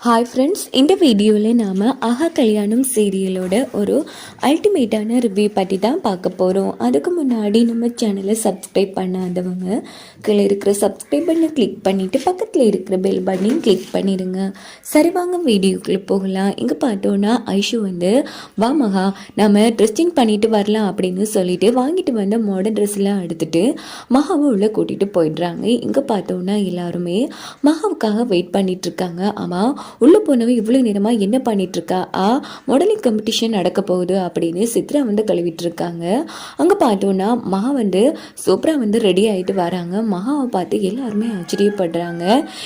Hi friends இந்த வீடியோவில் நாம் அகா கல்யாணம் சீரியலோட ஒரு அல்டிமேட்டான ரிவ்யூ பற்றி தான் பார்க்க போகிறோம் அதுக்கு முன்னாடி நம்ம சேனலை சப்ஸ்கிரைப் பண்ணாதவங்க கீழே இருக்கிற சப்ஸ்கிரைப் பண்ணை கிளிக் பண்ணிவிட்டு பக்கத்தில் இருக்கிற பெல் பட்டனையும் கிளிக் பண்ணிடுங்க சரி வாங்க வீடியோக்குள்ளே போகலாம். இங்கே பார்த்தோன்னா ஐஷு வந்து வா மகா நம்ம ட்ரெஸ்ஸிங் பண்ணிட்டு வரலாம் அப்படின்னு சொல்லிட்டு வாங்கிட்டு வந்த மாடர்ன் ட்ரெஸ்லாம் எடுத்துட்டு மகாவை உள்ளே கூட்டிகிட்டு போயிடுறாங்க. இங்கே பார்த்தோன்னா எல்லாருமே மகாவுக்காக வெயிட் பண்ணிகிட்ருக்காங்க ஆமாம் உள்ளே போனவன் இவ்வளோ நேரமாக என்ன பண்ணிகிட்ருக்கா ஆ மாடலிங் காம்படிஷன் நடக்க போகுது அப்படின்னு சித்ரா வந்து கழுவிட்டுருக்காங்க. அங்கே பார்த்தோன்னா மகா வந்து சூப்பராக வந்து ரெடி ஆகிட்டு வராங்க. மகாவை பார்த்து எல்லாருமே ஆச்சரியப்படுறாங்க.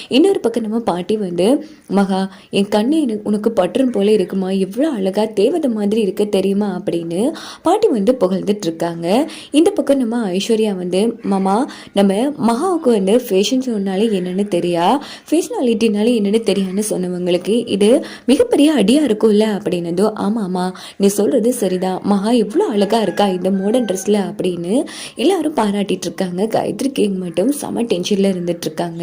இன்னொரு பக்கம் நம்ம பாட்டி வந்து மகா என் கண்ணு எனக்கு உனக்கு பற்றும் போல இருக்குமா? எவ்வளோ அழகாக தேவதை மாதிரி இருக்க தெரியுமா? அப்படின்னு பாட்டி வந்து புகழ்ந்துட்டு இருக்காங்க இந்த பக்கம் நம்ம ஐஸ்வர்யா வந்து மாமா நம்ம மகாவுக்கு வந்து ஃபேஷன் ஷோனாலே என்னென்னு தெரியா? ஃபேஷனாலிட்டினாலே என்னென்னு தெரியான்னு சொன்னவங்களுக்கு இது மிகப்பெரிய அடியாக இருக்கும்ல அப்படின்னதோ ஆமாம்மா நீ சொல்கிறது சரிதான். மகா எவ்வளோ அழகாக இருக்கா இந்த மாடர்ன் ட்ரெஸ்ஸில் அப்படின்னு எல்லாரும் பாராட்டிட்டு இருக்காங்க. காயத்ரி கிங் மட்டும் செம டென்ஷனில் இருந்துட்டு இருக்காங்க.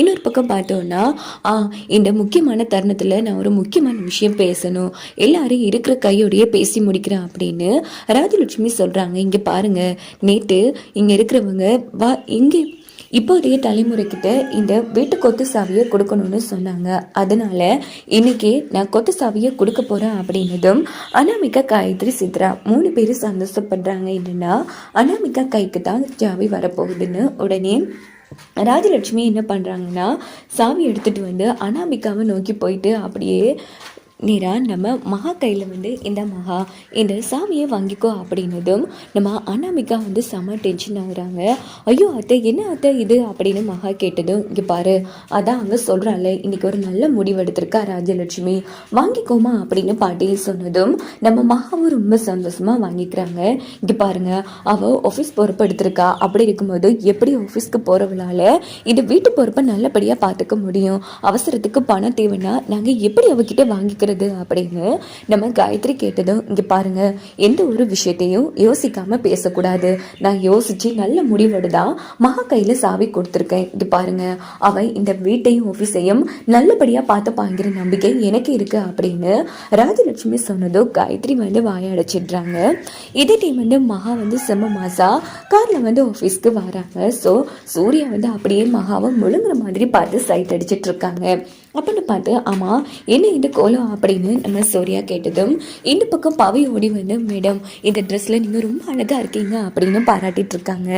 இன்னொரு பக்கம் பார்த்தோன்னா ஆ இந்த முக்கியமான தருணத்தில் நான் ஒரு முக்கியமான விஷயம் பேசணும். எல்லாரும் இருக்கிற கையோடையே பேசி முடிக்கிறேன் அப்படின்னு ராஜலட்சுமி சொல்கிறாங்க இங்கே பாருங்க நேற்று இங்கே இருக்கிறவங்க வா இங்கே இப்போதைய தலைமுறைக்கிட்ட இந்த வீட்டு கொத்து சாவியை கொடுக்கணும்னு சொன்னாங்க. அதனால இன்னைக்கு நான் கொத்து சாவியை கொடுக்க போறேன் அப்படின்னதும் அனாமிகா காயத்ரி சித்ரா மூணு பேரும் சந்தோஷப்படுறாங்க. என்னன்னா அனாமிகா கைக்கு தான் சாவி வரப்போகுதுன்னு உடனே ராஜலட்சுமி என்ன பண்ணுறாங்கன்னா சாவி எடுத்துகிட்டு வந்து அனாமிகாவை நோக்கி போயிட்டு அப்படியே நேராக நம்ம மகா கையில் வந்து இந்த மகா இந்த சாமியை வாங்கிக்கோ அப்படின்னதும் நம்ம அனாமிகா வந்து செம டென்ஷன் ஆகுறாங்க. ஐயோ அத்தை என்ன அத்தை இது அப்படின்னு மகா கேட்டதும் இங்கே பாரு அதான் அங்கே சொல்கிறாள் இன்றைக்கி ஒரு நல்ல முடிவு எடுத்திருக்கா ராஜலட்சுமி. வாங்கிக்கோமா அப்படின்னு பாட்டி சொன்னதும் நம்ம மகாவும் ரொம்ப சந்தோஷமாக வாங்கிக்கிறாங்க. இங்கே பாருங்க அவள் ஆஃபீஸ் பொறுப்பு எடுத்திருக்கா. அப்படி இருக்கும்போது எப்படி ஆஃபீஸ்க்கு போகிறவளால் இது வீட்டு பொறுப்பை நல்லபடியாக பார்த்துக்க முடியும்? அவசரத்துக்கு பணம் தேவைன்னா நாங்கள் எப்படி அவகிட்ட வாங்கிக்கிறது அப்படின்னு நம்ம காயத்ரி கேட்டதும் இங்கே பாருங்க எந்த ஒரு விஷயத்தையும் யோசிக்காம பேசக்கூடாது. நான் யோசிச்சு நல்ல முடிவோடு தான் மகா கையில் சாவி கொடுத்துருக்கேன். இங்கே பாருங்க அவன் இந்த வீட்டையும் ஆஃபீஸையும் நல்லபடியாக பார்த்துப்பாங்கிற நம்பிக்கை எனக்கு இருக்கு அப்படின்னு ராஜலட்சுமி சொன்னதும் காயத்ரி வந்து வாயடைச்சிடுறாங்க இதே டைம் வந்து மகா வந்து செம்ம மாசா காரில் வந்து ஆஃபீஸ்க்கு வராங்க. ஸோ சூர்யா வந்து அப்படியே மகாவை முழுங்குற மாதிரி பார்த்து சைட் அடிச்சிட்டு இருக்காங்க. அப்படின்னு பார்த்து ஆமாம் என்ன இந்த கோலம் அப்படின்னு நம்ம சூர்யா கேட்டதும் இந்த பக்கம் பவி ஓடி வந்து மேடம் இந்த ட்ரெஸ்ஸில் நீங்கள் ரொம்ப அழகாக இருக்கீங்க அப்படின்னு பாராட்டிட்டு இருக்காங்க.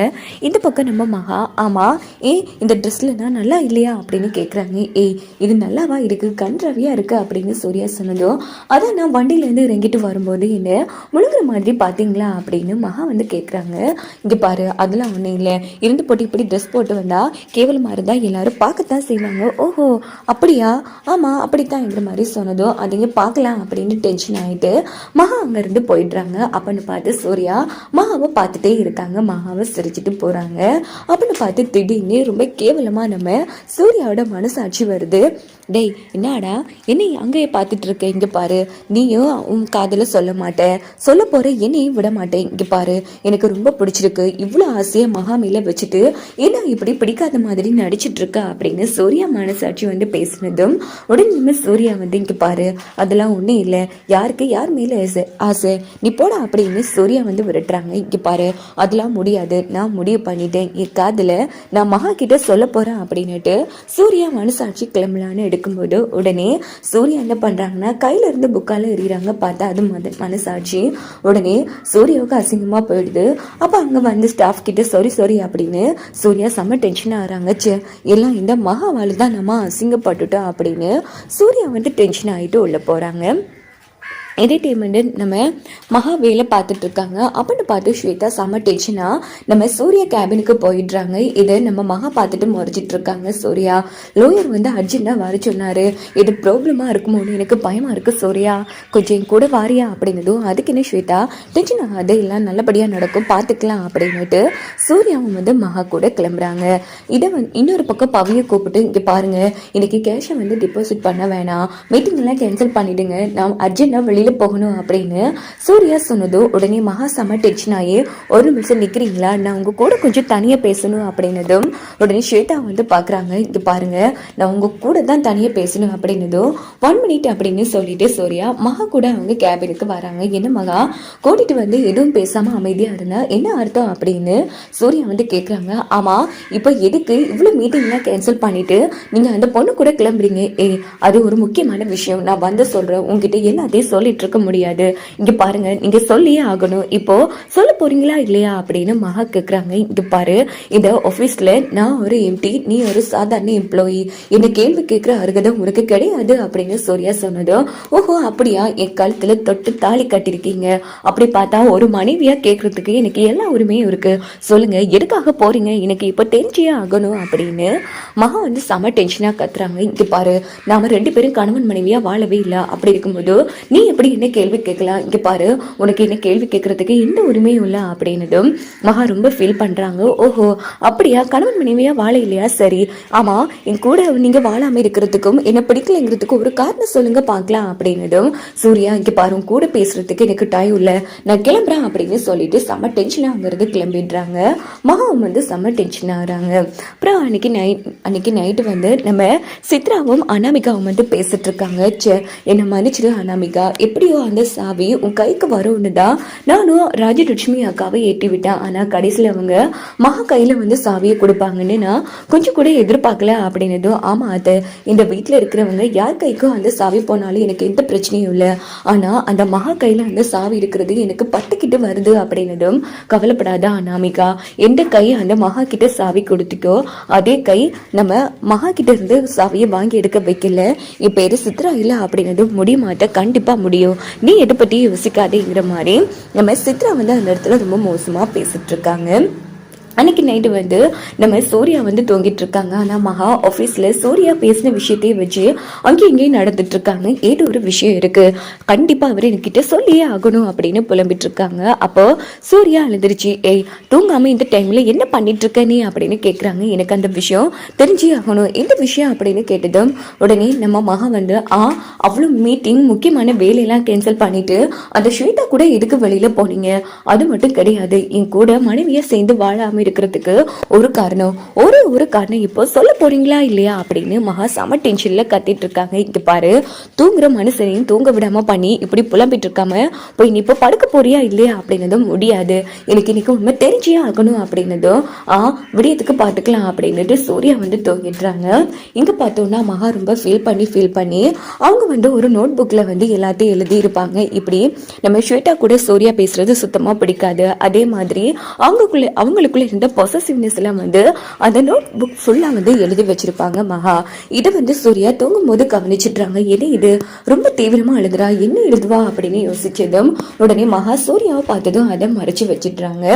இந்த பக்கம் நம்ம மகா ஆமாம் ஏ இந்த ட்ரெஸ்ஸில் நான் நல்லா இல்லையா? அப்படின்னு கேட்குறாங்க ஏய் இது நல்லாவா இருக்குது கன்றாவியாக இருக்குது அப்படின்னு சூர்யா சொன்னதும் அதான் நான் வண்டியிலேருந்து இறங்கிட்டு வரும்போது என்ன முழுங்குற மாதிரி பார்த்தீங்களா? அப்படின்னு மகா வந்து கேட்குறாங்க இங்கே பாரு அதெல்லாம் ஒன்றும் இல்லை. இருந்து போட்டு இப்படி ட்ரெஸ் போட்டு வந்தால் கேவலமாக இருந்தால் எல்லாரும் பார்க்கத்தான் செய்வாங்க. ஓஹோ அப்படியா? ஆமாம் அப்படித்தான்ங்கிற மாதிரி சொன்னதோ அதைங்க பார்க்கலாம் அப்படின்னு டென்ஷன் ஆகிட்டு மகா அங்கேருந்து போயிடுறாங்க. அப்படின்னு பார்த்து சூர்யா மகாவை பார்த்துட்டே இருக்காங்க. மகாவை சிரிச்சிட்டு போகிறாங்க அப்படின்னு பார்த்து திடீர்னு ரொம்ப கேவலமாக நம்ம சூர்யாவோட மனசாட்சி வருது. டேய் என்னடா? என்னை அங்கேயே பார்த்துட்டு இருக்க? இங்கே பாரு. நீயும் உன் காதில் சொல்ல மாட்டேன். சொல்ல போகிற என்னையும் விட மாட்டேன். இங்கே பாரு. எனக்கு ரொம்ப பிடிச்சிருக்கு. இவ்வளோ ஆசையை மகாமையில் வச்சுட்டு என்ன இப்படி பிடிக்காத மாதிரி நடிச்சிட்டு இருக்க அப்படின்னு சூர்யா மனசாட்சி வந்து பேசினதும் உடனே சூர்யா வந்து இங்கே பாரு. அதெல்லாம் ஒன்றும் இல்லை. யாருக்கு யார் மேலே ஆசை? ஆசை. நீ போடா அப்படின்னு சூர்யா வந்து விரட்டுறாங்க. இங்கே பாரு. அதெல்லாம் முடியாது. நான் முடிவு பண்ணிட்டேன். என் காதில் நான் மகா கிட்ட சொல்ல போகிறேன் அப்படின்னுட்டு சூர்யா மனசாட்சி கிளம்பலான்னு இருக்கும்போது உடனே சூர்யா என்ன பண்ணுறாங்கன்னா கையில் இருந்து புக்கால் எறிகிறாங்க பார்த்தா அது மத மனசாட்சி. உடனே சூர்யாவுக்கு அசிங்கமாக போயிடுது. அப்போ அங்கே வந்து ஸ்டாஃப் கிட்ட சாரி சாரி அப்படின்னு சூர்யா செம்ம டென்ஷன் ஆகிறாங்க. சே எல்லாம் இந்த மகாவாலு தான் நம்ம அசிங்கப்பட்டுட்டோம் அப்படின்னு சூர்யா வந்து டென்ஷன் ஆகிட்டு உள்ளே போகிறாங்க என்டர்டெயின்மெண்ட்டு நம்ம மகா வேலை பார்த்துட்டு இருக்காங்க. அப்படின்னு பார்த்து ஸ்வேதா செம்ம டென்ஷனாக நம்ம சூர்யா கேபினுக்கு போயிடுறாங்க. இதை நம்ம மகா பார்த்துட்டு முறைச்சிட்டு இருக்காங்க சூர்யா. லோயர் வந்து அர்ஜென்ட்டாக வர சொன்னார். இது ப்ராப்ளமாக இருக்குமோன்னு எனக்கு பயமாக இருக்குது சூர்யா. கொஞ்சம் என் கூட வாரியா அப்படின்னதும் அதுக்கு என்ன ஸ்வேதா? டென்ஷன் ஆகாது. எல்லாம் நல்லபடியாக நடக்கும். பார்த்துக்கலாம் அப்படின்னுட்டு சூர்யாவும் வந்து மகா கூட கிளம்புறாங்க. இதை வந்து இன்னொரு பக்கம் பவியை கூப்பிட்டு இங்கே பாருங்க. இன்னைக்கு கேஷை வந்து டிபாசிட் பண்ண வேணாம். மீட்டிங் எல்லாம் கேன்சல் பண்ணிடுங்க. நான் அர்ஜென்ட்டாக வெளியில் வெளியில போகணும் அப்படின்னு சூர்யா சொன்னதும் உடனே மகா செம டென்ஷன் ஆகி ஒரு நிமிஷம் நிற்கிறீங்களா நான் உங்கள் கூட கொஞ்சம் தனியாக பேசணும் அப்படின்னதும் உடனே ஸ்வேதா வந்து பார்க்குறாங்க. இங்கே பாருங்கள் நான் உங்க கூட தான் தனியாக பேசணும் அப்படின்னதும் ஒன் மினிட் அப்படின்னு சொல்லிட்டு சூர்யா மகா கூட அவங்க கேபினுக்கு வராங்க. என்ன மகா கூட்டிகிட்டு வந்து எதுவும் பேசாமல் அமைதியாக இருந்தால் என்ன அர்த்தம்? அப்படின்னு சூர்யா வந்து கேட்குறாங்க ஆமாம் இப்போ எதுக்கு இவ்வளோ மீட்டிங்லாம் கேன்சல் பண்ணிவிட்டு நீங்கள் அந்த பொண்ணு கூட கிளம்புறீங்க? ஏ அது ஒரு முக்கியமான விஷயம். நான் வந்து சொல்கிறேன் உங்ககிட்ட எல்லாத்தையும் சொல்லிட்டு இருக்க முடியாது. இங்க பாருங்க நீங்க சொல்லியே ஆகணும். இப்போ சொல்ல போறீங்களா இல்லையா அப்படின்னு மகா கேட்குறாங்க இங்கே பாரு இந்த ஆஃபீஸில் நான் ஒரு எம்டி நீ ஒரு சாதாரண எம்ப்ளாயி என்ன கேள்வி கேட்குற அருகதை உனக்கு கிடையாது அப்படின்னு சூர்யா சொன்னதும் ஓஹோ அப்படியா? என் கழுத்துல தொட்டு தாலி கட்டியிருக்கீங்க. அப்படி பார்த்தா ஒரு மனைவியா கேட்கறதுக்கு எனக்கு எல்லா உரிமையும் இருக்கு. சொல்லுங்க எதுக்காக போறீங்க? எனக்கு இப்போ தெரிஞ்சியே ஆகணும் அப்படின்னு மகா வந்து செம டென்ஷனா கத்துறாங்க. இங்கே பாரு நாம ரெண்டு பேரும் கணவன் மனைவியா வாழவே இல்லை. அப்படி இருக்கும்போது நீ எப்படி என்ன கேள்வி கேட்கலாம்? இங்கே பாரு உனக்கு என்ன கேள்வி கேட்கறதுக்கு எந்த உரிமையும் இல்லை அப்படின்னதும் மகா ரொம்ப ஃபீல் பண்ணுறாங்க ஓஹோ அப்படியா? கணவன் மனைவியாக வாழ இல்லையா? சரி. ஆமாம் என் கூட நீங்கள் வாழாமல் இருக்கிறதுக்கும் என்ன பிடிக்கலைங்கிறதுக்கும் ஒரு காரணம் சொல்லுங்கள் பார்க்கலாம் அப்படின்னதும் சூர்யா இங்கே பாரு உன் கூட பேசுகிறதுக்கு எனக்கு டைம் இல்லை. நான் கிளம்புறேன் அப்படின்னு சொல்லிட்டு செம்ம டென்ஷன் ஆகுறது கிளம்பிடுறாங்க. மகாவும் வந்து செம்ம டென்ஷன் ஆகிறாங்க. அப்புறம் அன்னைக்கு நைட் அன்னைக்கு நைட்டு வந்து நம்ம சித்ராவும் அனாமிகாவும் வந்து பேசிட்டு இருக்காங்க. ச்சே என்னை மன்னிச்சிரு அனாமிகா. எப்படியோ அந்த சாவி உன் கைக்கு வரும்னு தான் நானும் ராஜலட்சுமி அக்காவை ஏற்றி விட்டேன் ஆனால் கடைசியில் அவங்க மகா கையில் வந்து சாவியை கொடுப்பாங்கன்னு நான் கொஞ்சம் கூட எதிர்பார்க்கல அப்படின்னதும் ஆமா அது இந்த வீட்டில் இருக்கிறவங்க யார் கைக்கும் அந்த சாவி போனாலும் எனக்கு எந்த பிரச்சனையும் இல்லை. ஆனா அந்த மகா கையில் அந்த சாவி இருக்கிறது எனக்கு பட்டுக்கிட்டு வருது அப்படின்னதும் கவலைப்படாத அனாமிகா. எந்த கை அந்த மகா கிட்ட சாவி கொடுத்துக்கோ அதே கை நம்ம மகா கிட்ட இருந்து சாவியை வாங்கி எடுக்க வைக்கல. என் பேர் சித்ரா இல்லை அப்படின்னதும் முடியுமாட்ட கண்டிப்பாக முடியும். முடியும் நீ எதை பத்தி யோசிக்காதேங்கிற மாதிரி நம்ம சித்ரா வந்து அந்த இடத்துல ரொம்ப மோசமா பேசிட்டு இருக்காங்க. அன்னைக்கு நைட்டு வந்து நம்ம சூர்யா வந்து தூங்கிட்டு இருக்காங்க. ஆனால் மகா ஆஃபீஸில் சூர்யா பேசின விஷயத்தையும் வச்சு அங்கேயும் இங்கேயும் நடந்துட்டு இருக்காங்க. ஏதோ ஒரு விஷயம் இருக்கு. கண்டிப்பாக அவர் என்கிட்ட சொல்லியே ஆகணும் அப்படின்னு புலம்பிட்டு இருக்காங்க. அப்போ சூர்யா எழுந்திருச்சு ஏய் தூங்காம இந்த டைம்ல என்ன பண்ணிட்டு இருக்க நீ? அப்படின்னு கேட்குறாங்க எனக்கு அந்த விஷயம் தெரிஞ்சே ஆகணும். எந்த விஷயம் அப்படின்னு கேட்டதும் உடனே நம்ம மகா வந்து ஆ அவ்வளோ மீட்டிங் முக்கியமான வேலையெல்லாம் கேன்சல் பண்ணிட்டு அந்த ஸ்வேதா கூட எதுக்கு வெளியில போனீங்க? அது மட்டும் கிடையாது. என் கூட மனைவியா சேர்ந்து வாழாம இருக்கிறதுக்கு ஒரு காரணம். ஒரு ஒரு காரணம் இப்போ சொல்ல போறீங்களா இல்லையா அப்படின்னு மகா செம டென்ஷன்ல கத்திட்டு இருக்காங்க. இங்க பாரு தூங்குற மனுஷனையும் தூங்க விடாம பண்ணி இப்படி புலம்பிட்டு இருக்காம போய் நீ இப்போ படுக்க போறியா இல்லையா அப்படின்னதும் முடியாது. எனக்கு இன்னைக்கு உண்மை தெரிஞ்சே ஆகணும் அப்படின்னதும் ஆ விடியத்துக்கு பார்த்துக்கலாம் அப்படின்னுட்டு சூர்யா வந்து தூங்கிடுறாங்க. இங்க பார்த்தோம்னா மகா ரொம்ப ஃபீல் பண்ணி ஃபீல் பண்ணி அவங்க வந்து ஒரு நோட் புக்ல வந்து எல்லாத்தையும் எழுதி இருப்பாங்க இப்படி நம்ம ஸ்வேட்டா கூட சூர்யா பேசுறது சுத்தமா பிடிக்காது. அதே மாதிரி அவங்களுக்குள்ள அவங்களுக்குள்ள இருந்த பொசசிவ்னஸ் எல்லாம் வந்து அந்த நோட் புக் ஃபுல்லா வந்து எழுதி வச்சிருப்பாங்க மகா. இதை வந்து சூர்யா தூங்கும் போது கவனிச்சிடுறாங்க. என்ன இது ரொம்ப தீவிரமா எழுதுறா என்ன எழுதுவா அப்படின்னு யோசிச்சதும் உடனே மகா சூர்யாவை பார்த்ததும் அதை மறைச்சு வச்சிடுறாங்க.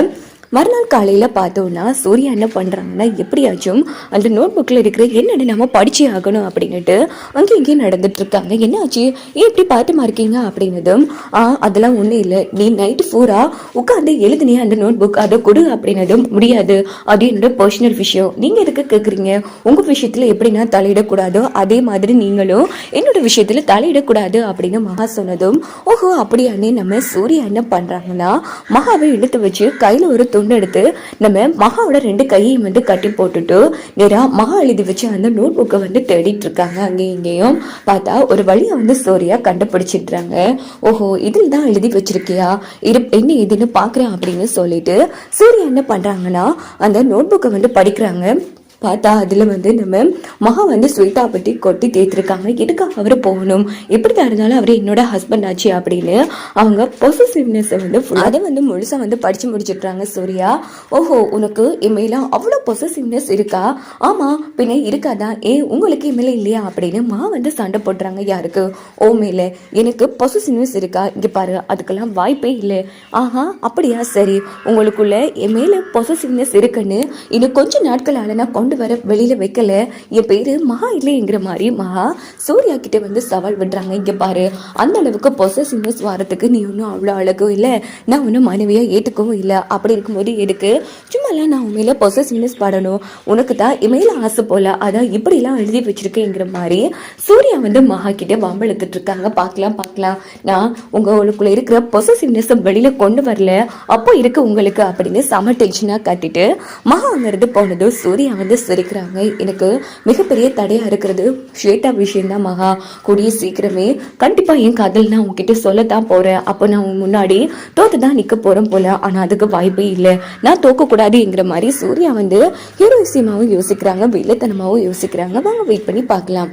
மறுநாள் காலையில் பார்த்தோன்னா சூர்யா என்ன பண்ணுறாங்கன்னா எப்படியாச்சும் அந்த நோட் புக்கில் இருக்கிற என்னென்ன நம்ம படிச்சே ஆகணும் அப்படின்னுட்டு அங்கேயும் இங்கேயும் நடந்துட்டு இருக்காங்க. என்னாச்சு? ஏன் இப்படி பார்த்துமா இருக்கீங்க? அப்படின்னதும் ஆ அதெல்லாம் ஒன்றும் இல்லை. நீ நைட்டு ஃபூரா உட்காந்து எழுதுனே அந்த நோட் புக் அதை கொடு அப்படின்னதும் முடியாது. அது என்னோட பர்சனல் விஷயம். நீங்கள் எதுக்கு கேட்குறீங்க உங்கள் விஷயத்தில் எப்படி நான் தலையிடக்கூடாதோ அதே மாதிரி நீங்களும் என்னோட விஷயத்தில் தலையிடக்கூடாது அப்படின்னு மகா சொன்னதும் ஓஹோ அப்படியானே நம்ம சூர்யா என்ன பண்ணுறாங்கன்னா மகாவை எடுத்து வச்சு கையில் ஒரு துண்டு எடுத்து நம்ம மகாவோட ரெண்டு கையையும் வந்து கட்டி போட்டுட்டு நேராக மகா எழுதி வச்சு அந்த நோட் புக்கை வந்து தேடிட்டு இருக்காங்க. அங்கேயும் இங்கேயும் பார்த்தா ஒரு வழியை வந்து சூர்யா கண்டுபிடிச்சிடுறாங்க. ஓஹோ இதில் தான் எழுதி வச்சிருக்கியா? இரு என்ன இதுன்னு பார்க்குறேன் அப்படின்னு சொல்லிட்டு சூர்யா என்ன பண்ணுறாங்கன்னா அந்த நோட் புக்கை வந்து படிக்கிறாங்க. பார்த்தா அதில் வந்து நம்ம மகா வந்து ஸ்வேதா பற்றி கொட்டி தேர்த்திருக்காங்க எதுக்காக அவர் போகணும்? எப்படி தான் இருந்தாலும் அவர் என்னோட ஹஸ்பண்ட் ஆச்சு அப்படின்னு அவங்க பொசசிவ்னஸை வந்து அதை வந்து முழுசாக வந்து படித்து முடிச்சிடுறாங்க சூர்யா. ஓஹோ உனக்கு என் அவ்வளோ பொசசிவ்னஸ் இருக்கா? ஆமாம் பின்ன இருக்காதா? ஏ உங்களுக்கு என் இல்லையா? அப்படின்னு மா வந்து சண்டை போடுறாங்க யாருக்கு? ஓ மேலே. எனக்கு பொசசிவ்னஸ் இருக்கா? இங்கே பாரு அதுக்கெல்லாம் வாய்ப்பே இல்லை. ஆஹா அப்படியா? சரி உங்களுக்குள்ள என் மேலே பொசசிவ்னஸ் இருக்குன்னு இன்னும் கொஞ்சம் நாட்களால் நான் கொண்டு கொண்டு வர வெளியில வைக்கல. என் பேரு மகா இல்லைங்கிற மாதிரி மகா சூர்யா கிட்டே வந்து சவால் விடுறாங்க. இங்கே பாரு அந்த அளவுக்கு பொசசிவ்னஸ் வரத்துக்கு நீ ஒன்றும் அவ்வளோ அழகும் இல்லை. நான் ஒன்றும் மனைவியாக ஏற்றுக்கவும் இல்லை. அப்படி இருக்கும்போது எதுக்கு? சும்மாலாம் நான் உண்மையில் பொசசிவ்னஸ் பாடணும் உனக்கு தான் இமையில ஆசை போல. அதான் இப்படிலாம் எழுதி வச்சுருக்கேங்கிற மாதிரி சூர்யா வந்து மகா கிட்ட வம்பளுத்துட்டு இருக்காங்க. பார்க்கலாம் பார்க்கலாம். நான் உங்களுக்குள்ளே இருக்கிற பொசசிவ்னஸ் வெளியில கொண்டு வரல. அப்போ இருக்கு உங்களுக்கு? அப்படின்னு செம டென்ஷனாக காட்டிட்டு மகா அங்கிருந்து போனதும் சூர்யா வந்து சிரிக்கிறாங்க. எனக்கு மிகப்பெரிய தடையா இருக்கிறது ஸ்வேதா விஷயந்தான் மகா. கூடிய சீக்கிரமே கண்டிப்பாக என் காதல் நான் உங்ககிட்ட சொல்லத்தான் போகிறேன் அப்போ நான் உன் முன்னாடி தோத்து தான் நிற்க போகிறோம் போல. ஆனால் அதுக்கு வாய்ப்பே இல்லை. நான் தோக்கக்கூடாதுங்கிற மாதிரி சூர்யா வந்து ஹீரோயிசியமாவும் யோசிக்கிறாங்க வில்லத்தனமாகவும் யோசிக்கிறாங்க. வாங்க வெயிட் பண்ணி பார்க்கலாம்.